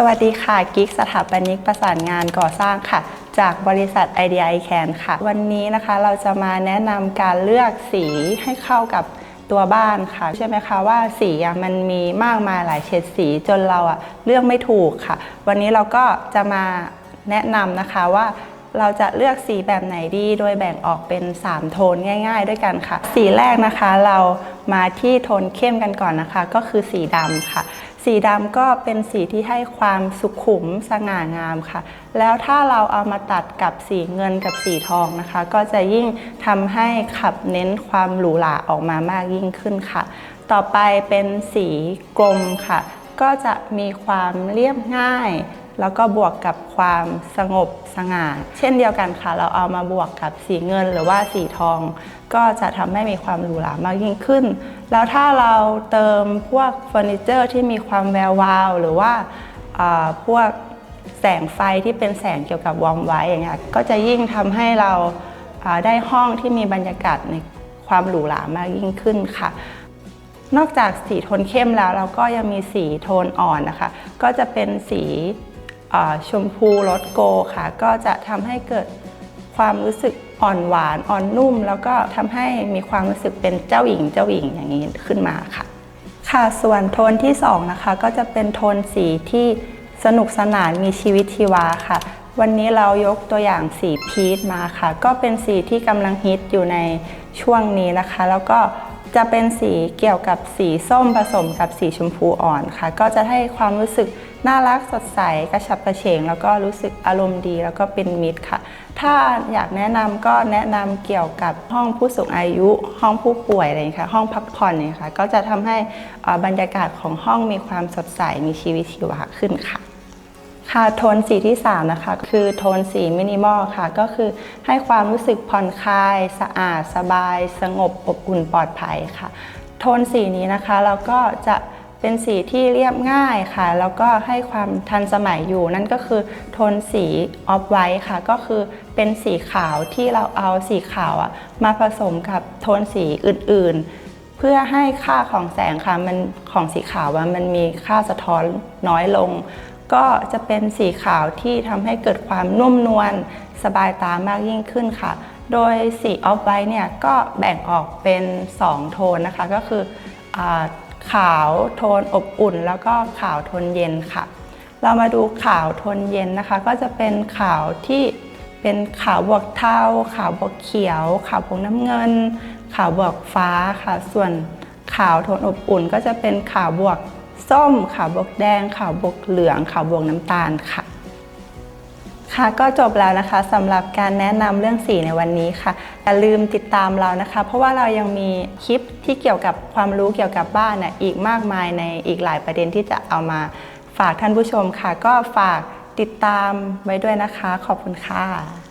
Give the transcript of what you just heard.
สวัสดีค่ะ กิ๊กสถาปนิกประสานงานก่อสร้างค่ะ จากบริษัท IDI CAN ค่ะ วันนี้นะคะเราจะมาแนะนำการเลือกสีให้เข้ากับตัวบ้านค่ะ ใช่ไหมคะว่าสีมันมีมากมายหลายเฉดสีจนเราอะเลือกไม่ถูกค่ะ วันนี้เราก็จะมาแนะนำนะคะว่าเราจะเลือกสีแบบไหนดี โดยแบ่งออกเป็น 3 โทนง่าย ๆ ด้วยกันค่ะ สีแรกนะคะเรามาที่โทนเข้มกันก่อนนะคะ ก็คือสีดำค่ะ สีดำก็เป็นสีที่ให้ความสุขุมสง่างามค่ะ แล้วถ้าเราเอามาตัดกับสีเงินกับสีทองนะคะ ก็จะยิ่งทำให้ขับเน้นความหรูหราออกมามากยิ่งขึ้นค่ะ ต่อไปเป็นสีกลมค่ะ ก็จะมีความเรียบง่าย แล้วก็บวกกับความสงบสง่าเช่นเดียวกันค่ะ เราเอามาบวกกับสีเงินหรือว่าสีทอง ก็จะทำให้มีความหรูหรามากยิ่งขึ้น แล้วถ้าเราเติมพวกเฟอร์นิเจอร์ที่มีความแวววาว หรือว่าาพวกแสงไฟที่เป็นแสงเกี่ยวกับวอมไว้อย่างเงี้ยก็จะยิ่งทำให้เราาได้ห้องที่มีบรรยากาศในความหรูหรามากยิ่งขึ้นค่ะนอกจากสีโทนเข้มแล้วเราก็ยังมีสีโทนอ่อนนะคะ ก็จะเป็นสี ชมพูรสโกค่ะ ก็จะทำให้เกิดความรู้สึกอ่อนหวานอ่อนนุ่ม แล้วก็ทำให้มีความรู้สึกเป็นเจ้าหญิงเจ้าหญิงอย่างนี้ขึ้นมาค่ะ ค่ะส่วนโทนที่สองนะคะก็จะเป็นโทนสีที่สนุกสนานมีชีวิตชีวาค่ะ วันนี้เรายกตัวอย่างสีพีชมาค่ะ ก็เป็นสีที่กำลังฮิตอยู่ในช่วงนี้นะคะ แล้วก็ จะเป็นสีเกี่ยวกับสีส้มผสมกับสีชมพูอ่อนค่ะ ก็จะให้ความรู้สึกน่ารักสดใสกระฉับกระเฉง แล้วก็รู้สึกอารมณ์ดีแล้วก็เป็นมิตรค่ะ ถ้าอยากแนะนำก็แนะนำเกี่ยวกับห้องผู้สูงอายุ ห้องผู้ป่วยอะไรอย่างเงี้ยค่ะ ห้องพักผ่อนเนี่ยค่ะ ก็จะทำให้อ่าบรรยากาศของห้องมีความสดใสมีชีวิตชีวาขึ้นค่ะ ค่ะโทนสีที่ 3 นะคะ คือโทนสีมินิมอลค่ะ ก็คือให้ความรู้สึกผ่อนคลาย สะอาด สบาย สงบอบอุ่นปลอดภัยค่ะ โทนสีนี้นะคะเราก็จะเป็นสีที่เรียบง่ายค่ะ แล้วก็ให้ความทันสมัยอยู่ นั่นก็คือโทนสีออฟไวท์ค่ะ ก็คือเป็นสีขาวที่เราเอาสีขาวอะมาผสมกับโทนสีอื่นๆ เพื่อให้ค่าของแสงค่ะมันของสีขาวว่ามันมีค่าสะท้อนน้อยลง ก็จะเป็นสีขาวที่ทำให้เกิดความนุ่มนวลสบายตามากยิ่งขึ้นค่ะ โดยสีออฟไวท์เนี่ยก็แบ่งออกเป็น 2 โทนนะคะ ก็คืออขาวโทนอบอุ่น แล้วก็ขาวโทนเย็นค่ะ เรามาดูขาวโทนเย็นนะคะ ก็จะเป็นขาวที่เป็นขาวบวกเทาขาวบวกเขียว ขาวบวกน้ำเงิน ขาวบวกฟ้าค่ะ ส่วนขาวโทนอบอุ่น ก็จะเป็นขาวบวก ส้ม ขาวบวกแดง ขาวบวกเหลือง ขาวบวกน้ำตาลค่ะ ค่ะก็จบแล้วนะคะสำหรับการแนะนำเรื่องสีในวันนี้ค่ะอย่าลืมติดตามเรานะคะ เพราะว่าเรายังมีคลิปที่เกี่ยวกับความรู้เกี่ยวกับบ้านนะอีกมากมายในอีกหลายประเด็นที่จะเอามาฝากท่านผู้ชมค่ะ ก็ฝากติดตามไว้ด้วยนะคะ ขอบคุณค่ะ